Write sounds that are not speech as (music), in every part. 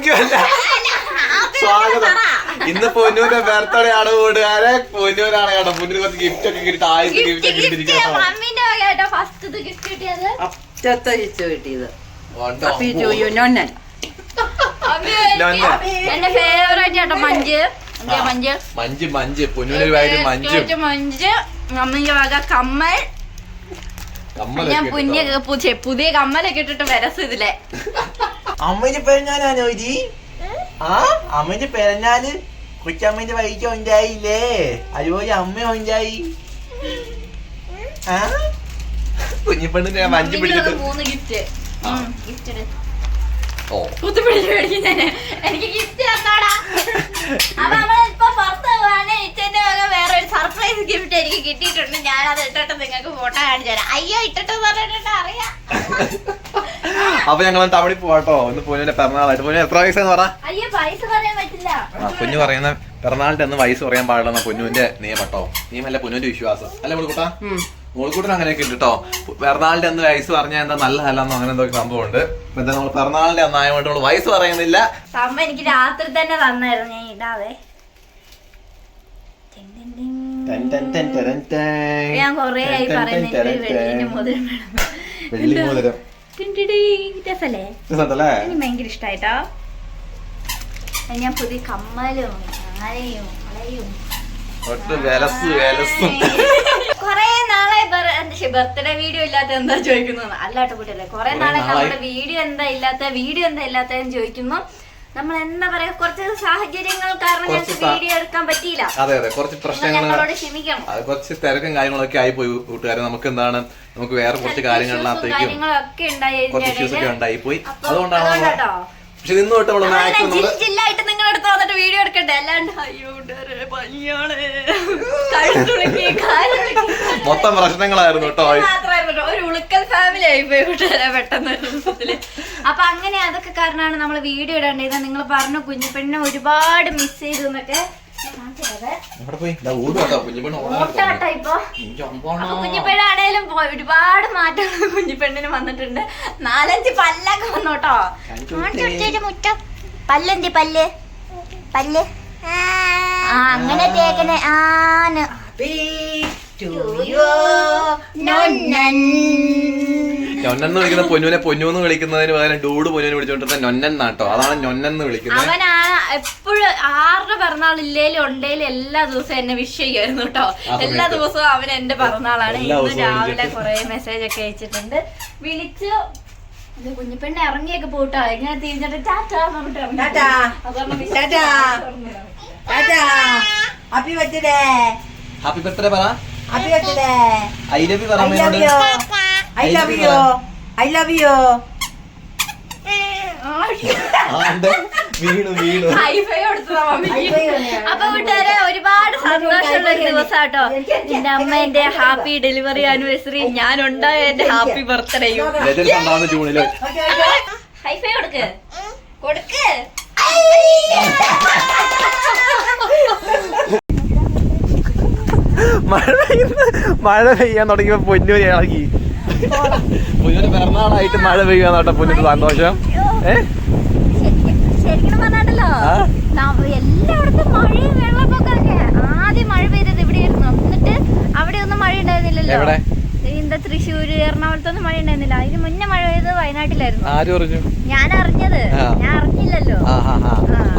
Thank you അല്ല. സ്വാഗതം. ഇന്ന് പൊന്നൂന്റെ ബർത്ത്ഡേ ആണ് കൂട്ടുകാരെ പൊന്നൂരാണ് കേട്ടോ. പൊന്നൂര് കുറച്ച് ഗിഫ്റ്റ് ഒക്കെ കിട്ടി ആദ്യത്തെ ഗിഫ്റ്റ് ഒക്കെ കിട്ടിയിരിക്കും മമ്മിന്റെ വകയാട്ടോ ഫസ്റ്റ് ഗിഫ്റ്റ് കിട്ടിയത്. അറ്റത്തെ ചിച്ചു കിട്ടിയത്. കേട്ടോ അപ്പൊ ഈ ചോയ്യോ നോന്നൻ. നൊന്ന. എന്റെ ഫേവറേറ്റ് ആട്ടോ മഞ്ച്. എന്താ മഞ്ച്? Munch Munch. പൊന്നൂര് വായിട്ട് മഞ്ചും. ഏറ്റവും മഞ്ച്. മമ്മിന്റെ വക കമ്മൽ. ഞാൻ പുതിയ കമ്മലൊക്കെ ഇട്ടിട്ട് വരസ് ഇതിലെ. അമ്മേന്റെ പെരഞ്ഞാലാണോ ഇത്? ആ അമ്മേന്റെ പെരഞ്ഞാൽ കൊച്ചമ്മേന്റെ വൈകി ഉണ്ടായില്ലേ അതുപോലെ അമ്മ ഉണ്ടായി ആ? കുഞ്ഞിപ്പെണ്ണ് ഞാൻ വഞ്ചി പിടിച്ചിട്ട്. മൂന്ന് ഗിഫ്റ്റ്. ഗിഫ്റ്റ് ഓ. എനിക്ക് ഗിഫ്റ്റ് തന്നോടാ. അപ്പൊ നമ്മളിപ്പോ പുറത്ത് പോവാണ്. ഇച്ചന്റെ വക വേറെ ഒരു സർപ്രൈസ് ഗിഫ്റ്റ് എനിക്ക് കിട്ടിയിട്ടുണ്ട്. ഞാൻ അത് ഇട്ടിട്ട് നിങ്ങൾക്ക് ഫോട്ടോ കാണിച്ചു തരാം. അയ്യോ ഇട്ടിട്ട് പറഞ്ഞിട്ട് അറിയാം. അപ്പൊ ഞങ്ങൾ ടൗണിൽ പോവാട്ടോ ഒന്ന് പൊന്നൂന്റെ പിറന്നാളായിട്ട്. പൊന്നു എത്ര വയസ്സെന്ന് പറ? ആ കുഞ്ഞു പറയുന്ന പിറന്നാളിന്റെ അന്ന് വയസ്സ് പറയാൻ പാടില്ലെന്ന പൊന്നുവിന്റെ നിയമട്ടോ നിയമല്ല പൊന്നുവിന്റെ വിശ്വാസം. അല്ലെ മുളുകൂട്ടാ മുളുകൂട്ടൻ അങ്ങനെയൊക്കെ ഉണ്ട് കേട്ടോ പിറന്നാളിന്റെ അന്ന് വയസ്സ് പറഞ്ഞാൽ എന്താ നല്ലതല്ലെന്നോ? അങ്ങനെ എന്തോ സംഭവം ഉണ്ട് അപ്പൊ എന്താ നമ്മൾ പിറന്നാളിന്റെ അന്നായതുകൊണ്ട് നമ്മൾ വയസ്സ് പറയുന്നില്ല. എനിക്ക് രാത്രി തന്നെ തന്നായിരുന്നു ഞാൻ ടൻ. ഞാൻ കൊറേ ആയി പറയുന്നത് ടരൻ ടിൻ. രസല്ലേ എനിക്ക് ഭയങ്കര ഇഷ്ടായിട്ടോ. ഞാൻ പുതിയ കമ്മലും മാലയും വളയും. കൊറേ നാളെ ബർത്ത്ഡേ വീഡിയോ ഇല്ലാത്ത എന്താ ചോദിക്കുന്നത്? അല്ലാട്ടോ കൂട്ടല്ലേ കൊറേ കുറേ നാളെ നാളായി. നമ്മുടെ വീഡിയോ എന്താ ഇല്ലാത്ത വീഡിയോ എന്താ ഇല്ലാത്തതെന്ന് ചോദിക്കുന്നു നമ്മൾ എന്താ പറയാ കുറച്ച് സാഹചര്യങ്ങൾ കാരണം ഞങ്ങൾക്ക് വീഡിയോ എടുക്കാൻ പറ്റിയില്ല. അതെ അതെ. കുറച്ച് നിങ്ങൾ പ്രശ്നങ്ങൾ ക്ഷമിക്കണം. കുറച്ച് തിരക്കും കാര്യങ്ങളൊക്കെ ആയി പോയി കൂട്ടുകാരെ. നമുക്ക് എന്താണ് നമുക്ക് വേറെ കുറച്ച് കാര്യങ്ങളിനകത്തേക്കും കുറച്ച് ഇഷ്യൂസ് ഒക്കെ ഉണ്ടായി പോയി അതുകൊണ്ടാണ് പക്ഷെ നിന്ന് തൊട്ട് മാക്സിമം നമ്മൾ എടുത്ത് വന്നിട്ട് വീഡിയോ എടുക്കട്ടെ? അല്ലാണ്ട് അയ്യോ പനിയാണ്. മൊത്തം പ്രശ്നങ്ങളായിരുന്നു കേട്ടോ. ഒരു ഉളുക്കൽ ഫാമിലി ആയി പോയി കൂട്ടുകാരെ പെട്ടെന്ന് അപ്പൊ അങ്ങനെ അതൊക്കെ കാരണമാണ് നമ്മൾ വീഡിയോ ഇടേണ്ടത്. നിങ്ങൾ പറഞ്ഞു കുഞ്ഞിപ്പെണ്ണിനെ ഒരുപാട് മിസ് ചെയ്തു എന്നൊക്കെ പോ- ഒരുപാട് മാറ്റങ്ങൾ കുഞ്ഞിപ്പെണ്ണിന് വന്നിട്ടുണ്ട്. നാലഞ്ച് പല്ലൊക്കെ വന്നോട്ടോ മുറ്റം. പല്ലെന്തി പല്ല്. പല്ല്. ആ അങ്ങനെ തേക്കണേ. ആന് നൊന്നെന്ന് വിളിക്കുന്ന പൊന്നുവിനെ പൊന്നൂന്ന് വിളിക്കുന്നതിന് പകരം ഡൂഡ് പൊന്നുവിനെ വിളിച്ചോണ്ടിരുന്ന നൊന്നൻ നാട്ടോ അതാണ് നൊന്നെന്ന് വിളിക്കുന്നത് അവൻ എപ്പോഴും ആരുടെ പിറന്നാൾ ഇല്ലേലും ഉണ്ടേലും എല്ലാ ദിവസവും എന്നെ വിഷ് ചെയ്യുമായിരുന്നു കേട്ടോ എല്ലാ ദിവസവും അവൻ എന്റെ പിറന്നാളാണ്. എല്ലാ ഇന്ന് ദിവസവും രാവിലെ വിളിച്ചിട്ട്. കുറെ മെസ്സേജ് ഒക്കെ അയച്ചിട്ടുണ്ട്. വിളിച്ചു ഇത് കുഞ്ഞിപ്പെണ്ണെ ഇറങ്ങിയൊക്കെ പോട്ടോ. ഇങ്ങനെ തിരിഞ്ഞിട്ട് ടാറ്റാ പറഞ്ഞിട്ട് ഇറങ്ങി. Tata. Wish tata. Tata. Happy birthday happy birthday പറ. ഐ ലവ് യു പറ I love അമ്മേനോട്. I love you I love you. വീണു വീണു. ഹൈഫൈ കൊടുത്തതാ മമ്മിക്ക്. ഹൈഫൈ തന്നെയാണ്. അപ്പൊ വീട്ടുകാരെ ഒരുപാട് സന്തോഷമുള്ള ഒരു ദിവസാട്ടോ. എന്റെ അമ്മ എന്റെ ഹാപ്പി ഡെലിവറി ആനിവേഴ്സറി. ഞാൻ ഉണ്ടായ എന്റെ ഹാപ്പി ബർത്ത്ഡേയും. ജൂണിൽ. ഹൈഫൈ കൊടുക്ക്. കൊടുക്ക്. മഴ പെയ്യുന്ന മഴ പെയ്യാൻ തുടങ്ങിയപ്പോ പൊന്നൂര് ഇളകി. പൊന്നൂര് പിറന്നാളായിട്ട് മഴ പെയ്യാൻ കേട്ടോ പൊന്നൂര് സന്തോഷം? എന്താ തൃശ്ശൂര് എറണാകുളത്തൊന്നും മഴ ഉണ്ടായിരുന്നില്ല. അതിന് മുന്നേ മഴ പെയ്തത് വയനാട്ടിലായിരുന്നു. ആര് അറിഞ്ഞു ഞാൻ അറിഞ്ഞത് ഞാൻ അറിഞ്ഞില്ലല്ലോ.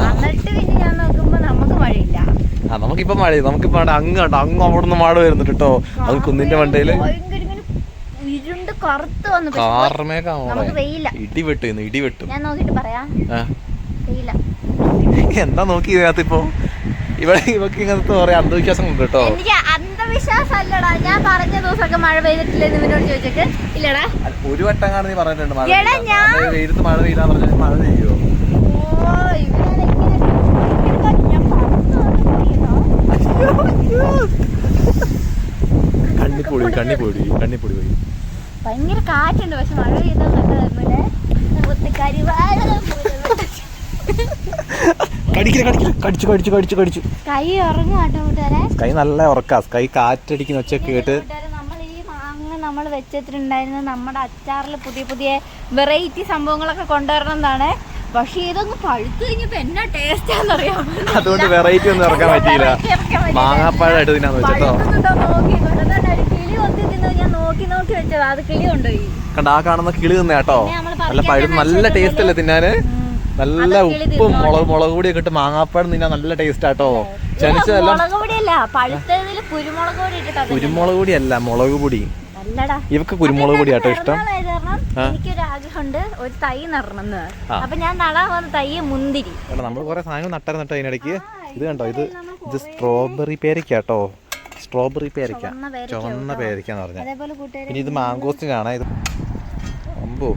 എന്നിട്ട് പിന്നെ ഞാൻ നോക്കുമ്പോ നമുക്ക് മഴയില്ല. ആ നമുക്കിപ്പോ മഴ നമുക്കിപ്പോ അങ്ങ് കണ്ടോ അങ്ങ് അവിടെ നിന്ന് മഴ വരുന്നുണ്ട് കേട്ടോ അത് കുന്നിന്റെ മണ്ടയിൽ വെയില. ഇടി ഇടി വെട്ടും. ഞാൻ നോക്കിട്ട് പറയാം. എന്താ നോക്കി ഇതിനകത്ത് ഇപ്പൊ ഇവിടെ ഇവക്ക് ഇങ്ങനത്തെ കുറെ അന്ധവിശ്വാസം ഉണ്ട് കേട്ടോ അന്ധവിശ്വാസം അല്ലടാ ഞാൻ പറഞ്ഞ ദിവസമൊക്കെ മഴ പെയ്തിട്ടില്ലെന്ന് ഇവനോട് ചോദിച്ചിട്ട്. ഇല്ലടാ. ഒരു വട്ടം കാണുന്ന പറഞ്ഞിട്ടുണ്ട് മഴ അതായത് വെയിലത്ത് മഴ പെയ്താ പറഞ്ഞാൽ മഴ പെയ്യോ ഓ ഇവനെ ഇങ്ങനെ ഞാൻ പറഞ്ഞു കണ്ണിപ്പൊടി കണ്ണിപ്പൊടി കണ്ണിപ്പൊടി പോയി ഭയങ്കര കാറ്റുണ്ട് പക്ഷെ മഴ പെയ്താൽ നല്ലതായിരുന്നല്ലേ ഒത്തുകാരി വാഴ കടിക്കില്ല കടിക്കില്ല. കടിച്ചു കടിച്ചു കടിച്ചു കടിച്ചു. കൈ നല്ല ഉറക്കാ. കൈ കാറ്റടിക്കുന്ന ഒച്ച കേട്ട്. നമ്മൾ ഈ മാങ്ങ നമ്മൾ വെച്ചിട്ടുണ്ടായിരുന്ന നമ്മുടെ അച്ചാറിൽ പുതിയ പുതിയ വെറൈറ്റി സംഭവങ്ങളൊക്കെ കൊണ്ടുവരണം എന്നാണ്. പക്ഷെ ഇതൊന്ന് പഴുത്ത് കഴിഞ്ഞപ്പോ എന്നാ ടേസ്റ്റ് ആണെന്നറിയാം? അതുകൊണ്ട് വെറൈറ്റി ഒന്നും ഇറക്കാൻ പറ്റിയില്ല. മാങ്ങാപ്പഴം എടുത്ത് തിന്നാന്ന് വെച്ചോ. കണ്ട ആ കാണുന്ന കിളി തിന്ന കേട്ടോ. നല്ല പഴുത്ത് നല്ല ടേസ്റ്റ് അല്ലേ തിന്നാന്? നല്ല ഉപ്പും. മുളക് മുളക് പൊടിയൊക്കെ ഇട്ട് മാങ്ങാപ്പഴം തിന്നാൻ നല്ല ടേസ്റ്റ് ആട്ടോ. ചനിച്ചതെല്ലാം പൊടിയല്ല കുരുമുളക് പൊടി ഇട്ടിട്ടാ കുരുമുളക് പൊടി അല്ല മുളക് പൊടി. ഇവക്ക് കുരുമുളക് പൊടി ആട്ടോ ഇഷ്ടം. എനിക്കൊരു ആഗ്രഹമുണ്ട് ഒരു തൈ നടണമെന്ന്. അപ്പൊ ഞാൻ നടാൻ വന്ന തൈ മുന്തിരി. നമ്മൾ കുറെ സാധനങ്ങൾ നട്ടായിരുന്നു കേട്ടോ അതിനിടയ്ക്ക് ഇത് കണ്ടോ? ഇത് ഇത് സ്ട്രോബെറി പേരയ്ക്ക കേട്ടോ. സ്ട്രോബെറി പേരയ്ക്ക. ചുവന്ന പേരയ്ക്ക പറഞ്ഞ എന്ന് അതേപോലെ ഇനി ഇത് മാങ്കോസ്റ്റിനാണ് ഇത് അമ്പോ.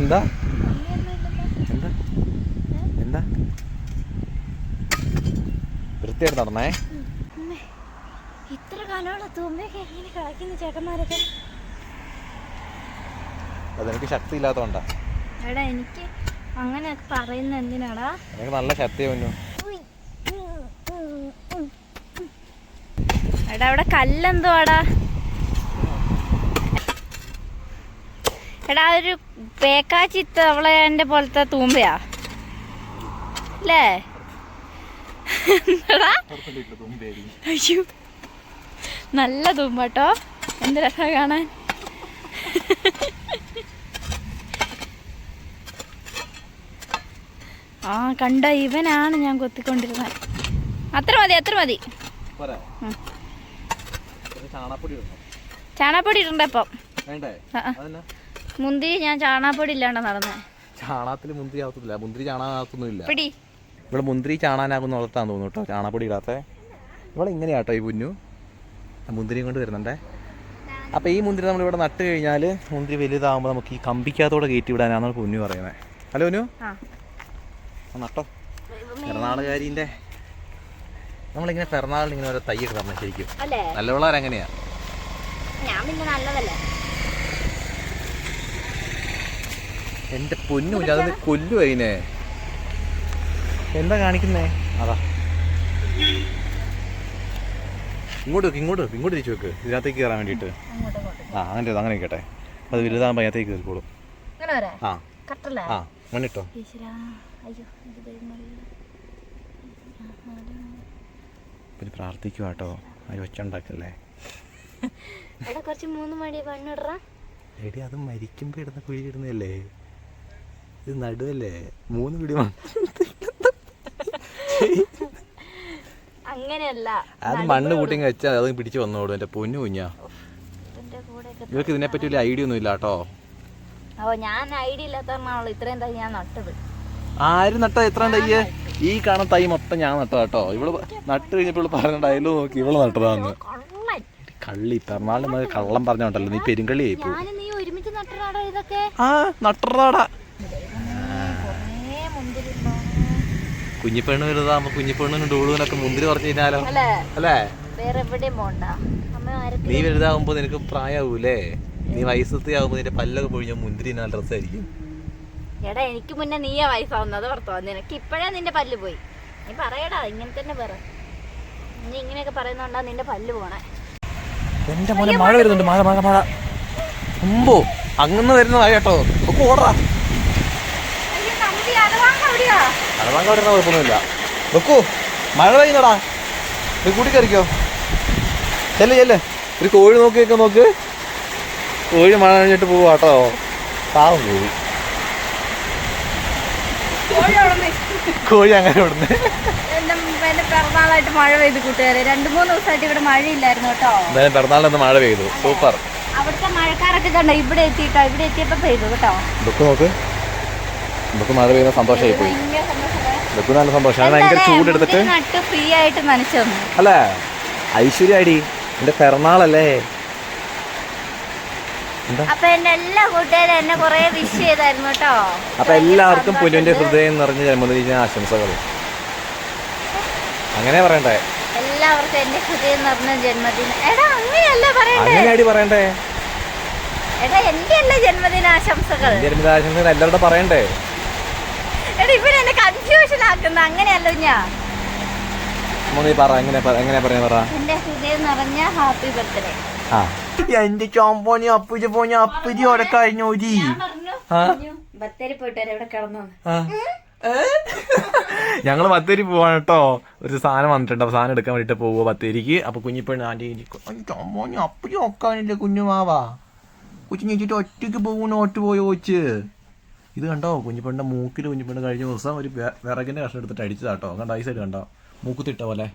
എന്താ? എന്താ? എന്താ? വൃത്തിയായിട്ട് നടന്നേ. ഇത്ര തുമ്പയൊക്കെ എങ്ങനെ കളിക്കുന്ന ചേട്ടന്മാരൊക്കെ. അതെനിക്ക് ശക്തി ഇല്ലാത്തോണ്ടാ എടാ എനിക്ക് അങ്ങനെ പറയുന്ന എന്തിനാടാ? എനിക്ക് നല്ല ശക്തി ഒന്നും എടാ അവിടെ കല്ലെന്തുവാടാ? എടാ ഒരു പേക്കാച്ചി തവളേന്റെ പോലത്തെ തൂമ്പയാ. അല്ലേ? എന്താടാ? അയ്യോ. നല്ല തൂമ്പാട്ടോ എന്ത് രസമാണ് കാണാൻ. ആ കണ്ട ഇവനാണ് ഞാൻ കൊത്തിക്കൊണ്ടിരുന്നത്. അത്ര മതി അത്ര മതി. ചാണാപ്പൊടി ഇടണ്ട ഇപ്പം. മുന്തിരി ഞാൻ ചാണാപ്പൊടി ഇല്ലാണ്ട് നടന്നേ ചാണാത്തിൽ മുന്തിരി ആവത്തില്ല മുന്തിരി ചാണകത്തൊന്നുമില്ല ഇവിടെ മുന്തിരി ചാണാനാകുന്ന വളർത്താന്ന് തോന്നുന്നു കേട്ടോ. ചാണാപ്പൊടി ഇടാത്ത. ഇവിടെ ഇങ്ങനെയാട്ടോ ഈ ആ മുന്തിരിയും കൊണ്ട് വരുന്നുണ്ടേ. അപ്പോൾ ഈ മുന്തിരി നമ്മളിവിടെ നട്ട് കഴിഞ്ഞാൽ മുന്തിരി വലുതാകുമ്പോൾ നമുക്ക് ഈ കമ്പിക്കകത്തോടെ കയറ്റി വിടാനാണ് പുന്നു പറയുന്നത് ഹലോ ആ. നട്ടോ. പിറന്നാളുകാരിന്റെ നമ്മളിങ്ങനെ പിറന്നാളിന് ഇങ്ങനെ ഓരോ തൈ ഇടണം ശരിക്കും. നല്ല പിള്ളേരെങ്ങനെയാ ഞാൻ പിന്നെ നല്ലതല്ലേ? എന്റെ പൊന്നു അതൊന്ന് കൊല്ലു അതിനെ എന്താ കാണിക്കുന്നേ? അതാ. ഇങ്ങോട്ട് വെക്ക് ഇങ്ങോട്ട് വെക്ക് ഇങ്ങോട്ട് തിരിച്ചു വെക്ക് ഇതിനകത്തേക്ക് കയറാൻ വേണ്ടിയിട്ട്. ആ അങ്ങനെ അങ്ങനെ കേട്ടെ അത് വലുതാകുമ്പോൾ അതിനകത്തേക്ക് കയറിക്കോളും. ആ. ആ മണ്ണിട്ടോ അയ്യോ. പിന്നെ പ്രാർത്ഥിക്കുക കേട്ടോ അത് വെച്ചുണ്ടാക്കല്ലേ എടാ കുറച്ച് മൂന്ന് മണി മണ്ണിടറ എടി അത് മരിക്കുമ്പോൾ ഇടുന്ന കുഴി ഇടുന്നല്ലേ ഇത് നടുവല്ലേ? മൂന്ന് പിടി മണ്ണ് അങ്ങനെയല്ല. അത് മണ്ണ് കൂട്ടി വെച്ചാൽ അത് പിടിച്ചു വന്നോളൂ എന്റെ പൊന്നു കുഞ്ഞാ. ഇവർക്ക് ഇതിനെ പറ്റി വലിയ ഐഡിയ ഒന്നും ഇല്ല കേട്ടോ. ഓ ഞാൻ ഐഡിയ ഇല്ലാത്തതാണല്ലോ ഇത്രയും തൈ ഞാൻ നട്ടത്. ആര് നട്ട എത്ര തയ്യ് ഈ കാണുന്ന തൈ മൊത്തം ഞാൻ നട്ടതാ കേട്ടോ. ഇവൾ നട്ട് കഴിഞ്ഞപ്പോൾ പറഞ്ഞിട്ട് പറഞ്ഞ നോക്കി ഇവൾ നട്ടതാന്ന്. കള്ളി പെരുന്നാളിന് കള്ളം പറഞ്ഞോണ്ടല്ലോ നീ പെരുങ്കള്ളി ആയി പോ. ഞാനും നീ ഒരുമിച്ച് നട്ടനാടോ ഇതൊക്കെ? ആ നട്ടറാടാ. കുഞ്ഞിപ്പെണ്ണ് വലുതാകുമ്പോ കുഞ്ഞിപ്പെണ്ണിനും ഡൂളൂനൊക്കെ മുന്തിരി പറഞ്ഞു കഴിഞ്ഞാലോ? അല്ലേ? നീ വലുതാകുമ്പോ നിനക്ക് പ്രായമാവൂലേ നീ വയസ്സത്തി ആകുമ്പോ നിന്റെ പല്ലൊക്കെ പൊഴിഞ്ഞ മുന്തിരി നല്ല ഡ്രസ്സായിരിക്കും. എടാ എനിക്ക് മുന്നേ നീയാ വയസ്സാവുന്നത്. ഓർത്തോ? നിനക്ക് ഇപ്പോഴേ നിന്റെ പല്ല് പോയി. നീ പറയടാ ഇങ്ങനെ തന്നെ പറ. നീ ഇങ്ങനെയൊക്കെ പറയുന്നോണ്ടാ നിന്റെ പല്ല് പോണേ. എന്റെ മോനെ മഴ വരുന്നുണ്ട്. മഴ മഴ മഴ. മുമ്പോ അങ്ങനെ വരുന്നതായി കേട്ടോ. ഒക്കെ ഓടാ. അളവാങ്ക വരുന്ന കുഴപ്പമൊന്നുമില്ല. വെക്കൂ മഴ പെയ്യുന്നടാ. നീ കൂട്ടി കയറിക്കോ. ചെല്ലേ ചെല്ലേ. ഒരു കോഴി നോക്കിയൊക്കെ നോക്ക്. കോഴി മഴ കഴിഞ്ഞിട്ട് പോവാ കേട്ടോ. പാവം കോഴി. കോഴി അങ്ങനെ ഇവിടുന്ന് പിറന്നാളായിട്ട് മഴ പെയ്ത് കൂട്ടുകാരെ. രണ്ടു മൂന്ന് ദിവസമായിട്ട് ഇവിടെ മഴയില്ലായിരുന്നു കേട്ടോ. എന്തായാലും പിറന്നാളിന്ന് മഴ പെയ്തു. സൂപ്പർ. അവിടുത്തെ മഴക്കാരൊക്കെ കണ്ടോ? ഇവിടെ എത്തിയിട്ടോ? ഇവിടെ എത്തിയപ്പോ പെയ്തു കേട്ടോ. നോക്ക്. ബുക്ക് മഴ പെയ്യുന്ന സന്തോഷമായി പോയി. ഇതൊക്കെ നല്ല സന്തോഷം. ഭയങ്കര ചൂടെടുത്തിട്ട് ഫ്രീ ആയിട്ട് നനച്ചു അല്ലേ? ഐശ്വര്യ അടി എന്റെ പിറന്നാളല്ലേ? അപ്പൊ എന്റെ എല്ലാ കൂട്ടുകാരും എന്നെ കൊറേ വിഷ് ചെയ്തായിരുന്നു കേട്ടോ. അപ്പൊ എല്ലാവർക്കും പുല്ലുവിന്റെ ഹൃദയം നിറഞ്ഞ ജന്മദിന ആശംസകൾ. അങ്ങനെ പറയണ്ടേ? എല്ലാവർക്കും എന്റെ ഹൃദയം നിറഞ്ഞ ജന്മദിന. എടാ അങ്ങനെയല്ല പറയണ്ടേ. പറയണ്ടേ? എടാ എന്റെ ജന്മദിനാശംസകൾ? ജന്മദിനാശംസകൾ എല്ലാവരോടും പറയണ്ടേ? എന്നെ കൺഫ്യൂഷൻ ആക്കുന്ന. അങ്ങനെയല്ല ഞാൻ അമ്മ നീ പറ എങ്ങനെ പറ- എങ്ങനെ പറയാ പറ? എന്റെ ഹൃദയം നിറഞ്ഞ ഹാപ്പി ബർത്ത്ഡേ ആ. എന്റെ ചോമ്പോനി അപ്പുജ പോഞ്ഞ അപ്പുജി അവിടെ കഴിഞ്ഞു ആ. ബത്തേരി പോയിട്ട് ഇവിടെ കിടന്നു ഞങ്ങൾ ബത്തേരി പോവാണ് കേട്ടോ. ഒരു സാധനം വന്നിട്ടുണ്ട്. അപ്പൊ സാധനം എടുക്കാൻ വേണ്ടിട്ട് പോവുക ബത്തേരിക്ക്. അപ്പൊ കുഞ്ഞിപ്പെണ്ണ് ആന്റി ചോമ്പോനി അപ്പുജി നോക്കാനില്ല കുഞ്ഞുമാവാ മാവാ. വെച്ചിട്ട് ഒറ്റയ്ക്ക് പോകുന്ന ഒറ്റ പോയി കൊച്ച് ഇത് കണ്ടോ? കുഞ്ഞിപ്പണ്ട മൂക്കിൽ കുഞ്ഞിപ്പണ്ട കഴിഞ്ഞ ദിവസം ഒരു വിറകിന്റെ കഷ്ണം എടുത്തിട്ട് അടിച്ചതാട്ടോ കണ്ടോ? ഈ സൈഡ് കണ്ടോ? മൂക്കുത്തിട്ട പോലെ.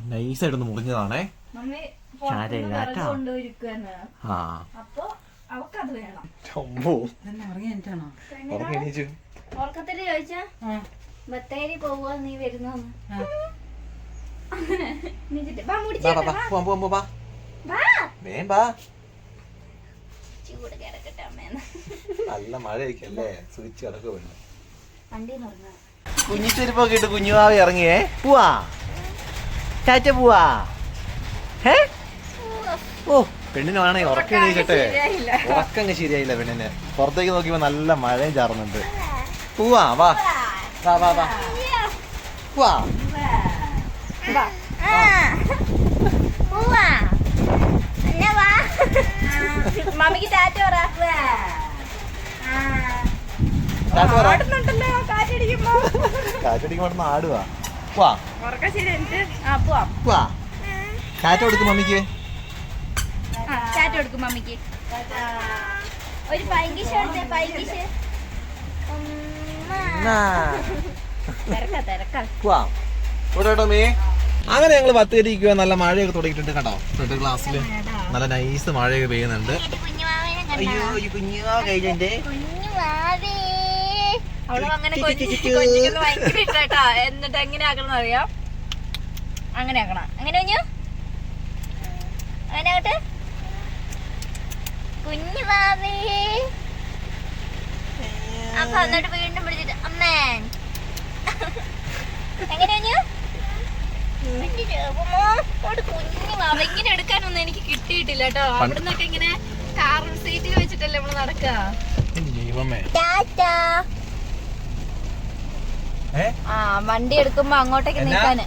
നൈസായിട്ടൊന്ന് മുറിഞ്ഞതാണേ. ആ. ചോദിച്ചാ ആ. ബത്തേരി പോവാ നീ. എണീച്ചിട്ട്, വാ, ബാ, വാ. പോവാം, പോവാം, പോവാം. വാ. ബാ ചൂട് കിടക്കട്ടെ അമ്മേന്ന് നല്ല മഴയൊക്കെയല്ലേ സ്വിച്ച് കിടക്കുമല്ലോ ഉറങ്ങാം. കുഞ്ഞിച്ചെരുപ്പൊക്കെ ഇട്ട് കുഞ്ഞുവാവി ഇറങ്ങിയേ. പോവാ. ചാച്ച പോവാ. ഏ ഓ പെണ്ണിനാണെ ഉറക്കം എണീക്കട്ടെ. ഉറക്കം ശരിയായില്ല പെണ്ണിന്. പുറത്തേക്ക് നോക്കിയപ്പോ നല്ല മഴയും ചാറുന്നുണ്ട്. പോവാ വാ. വാ വാ വാ. വാ വാ അല്ല വാ. മമ്മിക്ക് ടാറ്റ പറ. കാറ്റടിക്കുമ്പോ. കാറ്റടിക്കുമ്പോ ആടുവാ. വാ വാ കാറ്റ് കൊടുക്കും മമ്മിക്ക്. ടാറ്റ കൊടുക്കും മമ്മിക്ക്. ഒരു പൈങ്കിഷ് എടുത്തേ പൈങ്കിഷ്. തിരക്കാ തിരക്കാ. പോവാ. ഇവിടെ മീ അങ്ങനെ ഞങ്ങൾ പത്തേരിക്കുക നല്ല മഴയൊക്കെ തുടങ്ങിയിട്ടുണ്ട് കേട്ടോ ഫ്രണ്ട് ക്ലാസ്സിൽ നല്ല നൈസ് മഴയൊക്കെ പെയ്യുന്നുണ്ട്. അയ്യോ ഈ കുഞ്ഞുമാ അങ്ങനെ. ഭയങ്കര എന്നിട്ട് എങ്ങനെ ആക്കണം അറിയാം. അങ്ങനെ ആക്കണം. അങ്ങനെ കുഞ്ഞു? അങ്ങനെ ആകട്ടെ കുഞ്ഞുമാവേ അപ്പൊ എന്നിട്ട് വീണ്ടും പിടിച്ചിട്ട് അമ്മേ. എങ്ങനെ കുഞ്ഞു മാവ ഇങ്ങനെ എടുക്കാനൊന്നും എനിക്ക് കിട്ടിയിട്ടില്ല കേട്ടോ. അവിടുന്നൊക്കെ ഇങ്ങനെ കാർ സീറ്റിൽ വെച്ചിട്ടല്ലേ നമ്മൾ ഏ? ആ വണ്ടി എടുക്കുമ്പോ അങ്ങോട്ടേക്ക്? നീക്കാന്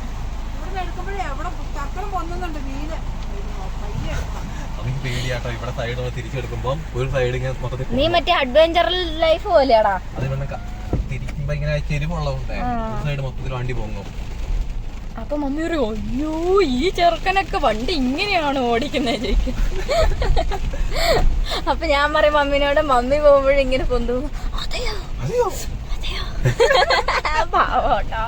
പേടിയാട്ടോ ഇവിടെ സൈഡ് തിരിച്ചെടുക്കുമ്പോ ഒരു സൈഡ് ഇങ്ങനെ മൊത്തത്തിൽ നീ മറ്റേ അഡ്വഞ്ചർ ലൈഫ് പോലെയാടാ. അത് തിരിക്കുമ്പോ ഇങ്ങനെ ചെരിവുള്ളതുകൊണ്ടേ ഒരു സൈഡ് മൊത്തത്തിൽ വണ്ടി പോകും അപ്പൊ മമ്മി പറയും അയ്യോ ഈ ചെറുക്കനൊക്കെ വണ്ടി ഇങ്ങനെയാണ് ഓടിക്കുന്നത് ചോദിക്കും. അപ്പൊ ഞാൻ പറയും മമ്മിനോട് മമ്മി പോകുമ്പോഴും ഇങ്ങനെ പൊന്തു. അതെയോ? അതെയോ? അതെയോ? (laughs) പാവോട്ടോ.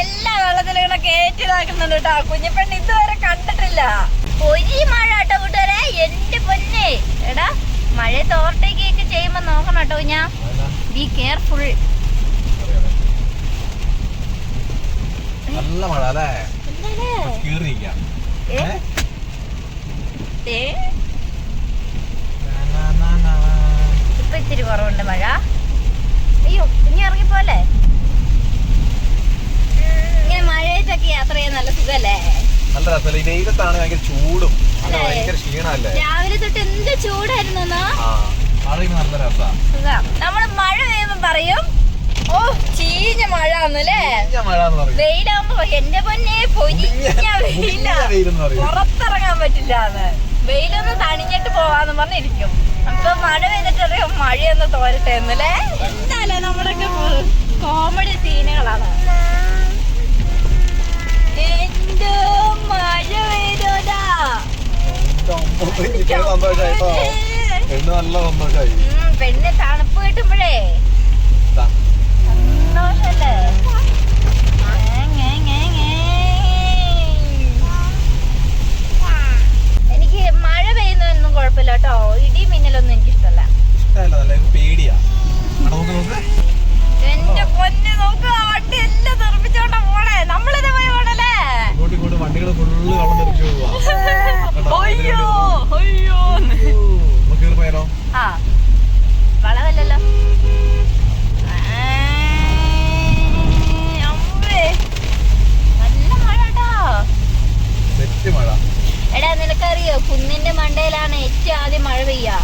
എല്ലാ വെള്ളത്തിലും ഇങ്ങനെ കയറ്റി ഇതാക്കുന്നുണ്ട് കേട്ടോ. കുഞ്ഞിപ്പെണ്ണ് ഇതുവരെ കണ്ടിട്ടില്ല. ഒരു മഴ കേട്ടോ കൂട്ടുകാരെ. എന്റെ പൊന്നെ. എടാ മഴ ഒക്കെ ചെയ്യുമ്പോ നോക്കണം കേട്ടോ ഞാൻ ബി കെയർഫുൾ നല്ല മഴ അല്ലേ? ഇപ്പൊ ഇത്തിരി കുറവുണ്ട് മഴ. അയ്യോ ഇനി ഇറങ്ങിപ്പോലെ ഇങ്ങനെ മഴയത്തൊക്കെ യാത്ര ചെയ്യാൻ നല്ല സുഖല്ലേ? നല്ല രസമല്ല? ഈ വെയിലത്താണ് ഭയങ്കര ചൂടും. ഭയങ്കര ക്ഷീണല്ലേ രാവിലെ തൊട്ട് എന്ത് ചൂടായിരുന്നു നല്ല രസാ. നമ്മൾ മഴ പെയ്യുമ്പോ പറയും ഓ ചീഞ്ഞ മഴ ആന്നല്ലേ പറയും, എന്റെ പൊന്നെ പൊരിഞ്ഞ വെയില. പറയും. പുറത്തിറങ്ങാൻ പറ്റില്ല വെയിലൊന്ന് തണിഞ്ഞിട്ട് പോവാന്ന് പറഞ്ഞിരിക്കും. അപ്പൊ മഴ പെയ്തിട്ട് അറിയാം മഴയൊന്ന് തോരട്ടെ എന്നല്ലേ? എന്തായാലും നമ്മുടെയൊക്കെ കോമഡി സീനുകളാണ്. എന്തോ മഴ പെയ്തോടാ പെണ്ണ് നല്ല സന്തോഷായി. പെണ്ണ് തണുപ്പ് കിട്ടുമ്പോഴേ. സന്തോഷല്ലേ. എനിക്ക് മഴ പെയ്യുന്നതൊന്നും കുഴപ്പമില്ല കേട്ടോ. ഇടി മിന്നലൊന്നും എനിക്ക് ഇഷ്ടമല്ല ഇഷ്ടമല്ല പേടിയാ. എന്റെ പൊന്നെ നോക്ക് ആ വണ്ടി എല്ലാം തെറിപ്പിച്ചോണ്ടാ പോണേ നമ്മളിത് പോയി പോണല്ലേ വണ്ടികൾ ഫുള്ള് വെള്ളം തെറിച്ചു പോയാലോ വളവല്ലല്ലോ. നല്ല മഴ സെറ്റ് മഴ. എടാ നിനക്കറിയോ? കുന്നിന്റെ മണ്ടയിലാണ് ഏറ്റവും ആദ്യം മഴ പെയ്യാ.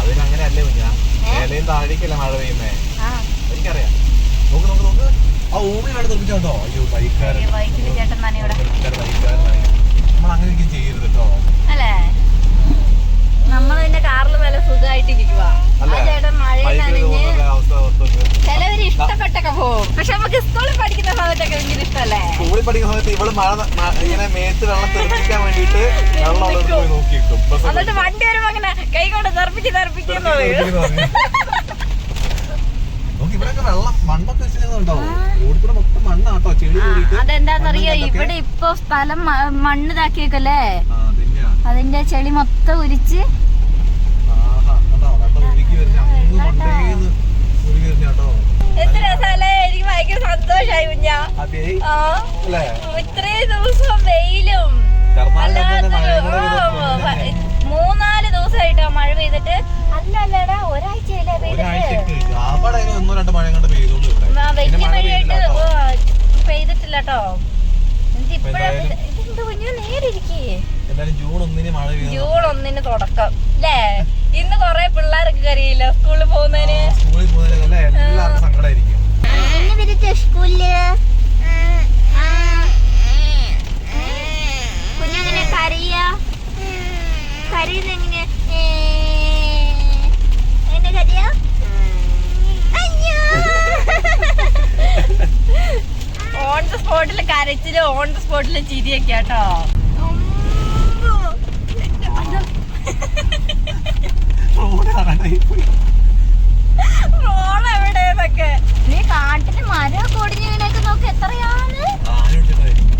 അതിനങ്ങനെ അല്ലേ കുഞ്ഞാ? മേലെയും താഴേക്കല്ലേ മഴ പെയ്യുന്നേ? എനിക്കറിയാം. നോക്ക് നോക്ക് നോക്ക്. ആ ഊമിനാണ് നിർമ്മിച്ചോ അയ്യോ ബൈക്കാരൻ നമ്മൾ അങ്ങനെ ചെയ്യരുത് കേട്ടോ. അല്ലേ? നമ്മൾ പിന്നെ കാറിൽ നല്ല സുഖമായിട്ടിരിക്കുക ചിലവര് ഇഷ്ടപ്പെട്ടൊക്കെ പോകും. പക്ഷെ നമുക്ക് സ്കൂളിൽ പഠിക്കുന്ന സമയത്തൊക്കെ ഭയങ്കര ഇഷ്ടല്ലേ സ്കൂളിൽ പഠിക്കുന്ന സമയത്ത് ഇവൾ മഴ ഇങ്ങനെ മേത്ത് വെള്ളം തെറിപ്പിക്കാൻ വേണ്ടിട്ട് (laughs) എന്നിട്ട് വണ്ടി വരുമ്പോ അങ്ങനെ കൈ കൊണ്ട് തെറിപ്പിച്ച് തെറിപ്പിക്കുന്നു (laughs) നോക്കി ഇവിടെയൊക്കെ വെള്ളം മണ്ണൊക്കെ വെച്ചിട്ടുണ്ടാവും റോഡിൽ കൂടെ മൊത്തം മണ്ണാട്ടോ അതെന്താന്നറിയോ? ഇവിടെ ഇപ്പൊ സ്ഥലം മണ്ണ് ഇതാക്കിയേക്കല്ലേ? അതിന്റെ ചെളി മൊത്തം ഉരിച്ച്. രസമല്ലേ എനിക്ക് ഭയങ്കര സന്തോഷായി കുഞ്ഞാ. ഇത്രയും ദിവസം വെയിലും. മൂന്നാൽ ദിവസായിട്ടോ മഴ പെയ്തിട്ട്. അല്ല അല്ലടാ ഒരാഴ്ചയല്ലേ പെയ്തിട്ട് അവിടെ ഒന്നോ രണ്ടോ മഴ കണ്ട് പെയ്തോളൂ ഇവിടെ. ആ, പിന്നെ വലിയ മഴ മഴയായിട്ട് പെയ്തിട്ടില്ല കേട്ടോ ജൂൺ ഒന്നിന് മഴ പെയ്യുന്നു ജൂൺ ഒന്നിന് തുടക്കം അല്ലേ ഇന്ന് കൊറേ പിള്ളേർക്ക് കറിയില്ല സ്കൂളിൽ പോകുന്നതിന്? സ്കൂളിൽ എല്ലാവർക്കും സങ്കടമായിരിക്കും സ്കൂളിൽ? കുഞ്ഞങ്ങനെ കരയ? കരയുന്ന ഓൺ ദ സ്പോട്ടിൽ കരച്ചിൽ ഓൺ ദ സ്പോട്ടിൽ ചിരിയൊക്കെ കേട്ടോ റോഡ് കാണാനായി പോയി റോൾ എവിടെയെന്നൊക്കെ നീ കാട്ടിൽ മരമൊക്കെ ഒടിഞ്ഞു വീണൊക്കെ നോക്ക് എത്രയാണ് ആന പിടിച്ചിട്ടായിരിക്കും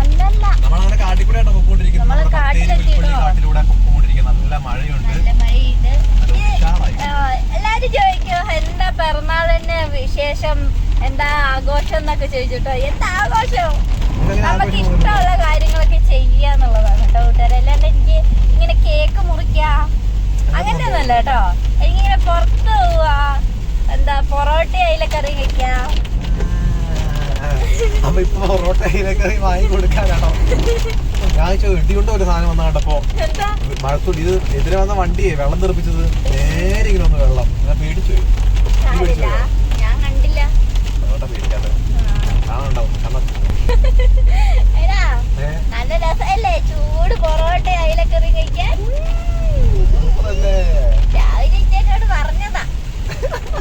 അല്ലല്ല നമ്മളങ്ങനെ കാട്ടിക്കൂടെ ആട്ടോ പൊക്കോണ്ടിരിക്കുന്നത് നമ്മൾ നമ്മുടെ ബത്തേരി കാട്ടിലെത്തി പുൽപ്പള്ളി കേട്ടോ. കാട്ടിലൂടെ പൊക്കോണ്ടിരിക്കുന്നത് നല്ല മഴയുണ്ട് നല്ല മഴയുണ്ട് നല്ല ഉഷാറായി ആ, എല്ലാരും ചോദിക്കും എന്താ പിറന്നാളിന് വിശേഷം എന്താ ചോദിച്ചിട്ടോ എന്താ ആഘോഷവും നമുക്ക് ഇഷ്ടമുള്ള കാര്യങ്ങളൊക്കെ ചെയ്യാന്നുള്ളതാണ് കേട്ടോ കൂട്ടുകാരെ അല്ലാണ്ട് എനിക്ക് ഇങ്ങനെ കേക്ക് മുറിക്കാ. അങ്ങനത്തെ ഒന്നല്ല കേട്ടോ. എനിക്കിങ്ങനെ പുറത്ത് പോവാ. എന്താ പൊറോട്ട അയിലക്കറി ഇപ്പൊ വാങ്ങി കൊടുക്കാനാണോ? ഞാൻ ചോദിച്ചു ഇടികൊണ്ട് ഒരു സാധനം വന്ന കണ്ടപ്പോ. എന്താ? മഴത്തുള്ളി ഇത് എതിരെ വന്ന വണ്ടിയെ വെള്ളം തെറിപ്പിച്ചത്. നേരെ ഇങ്ങനെ ഒന്ന് വെള്ളം. ഞാൻ പേടിച്ചു? ഞാൻ കണ്ടില്ല. അതുകൊണ്ടാ പേടിക്കാതെ കാണുണ്ടാവും കാരണം നല്ല രസമല്ലേ? ചൂട് പൊറോട്ട അയിലക്കറി കഴിക്കാൻ? രാവിലെ ഇച്ചേക്കോട് പറഞ്ഞതാ.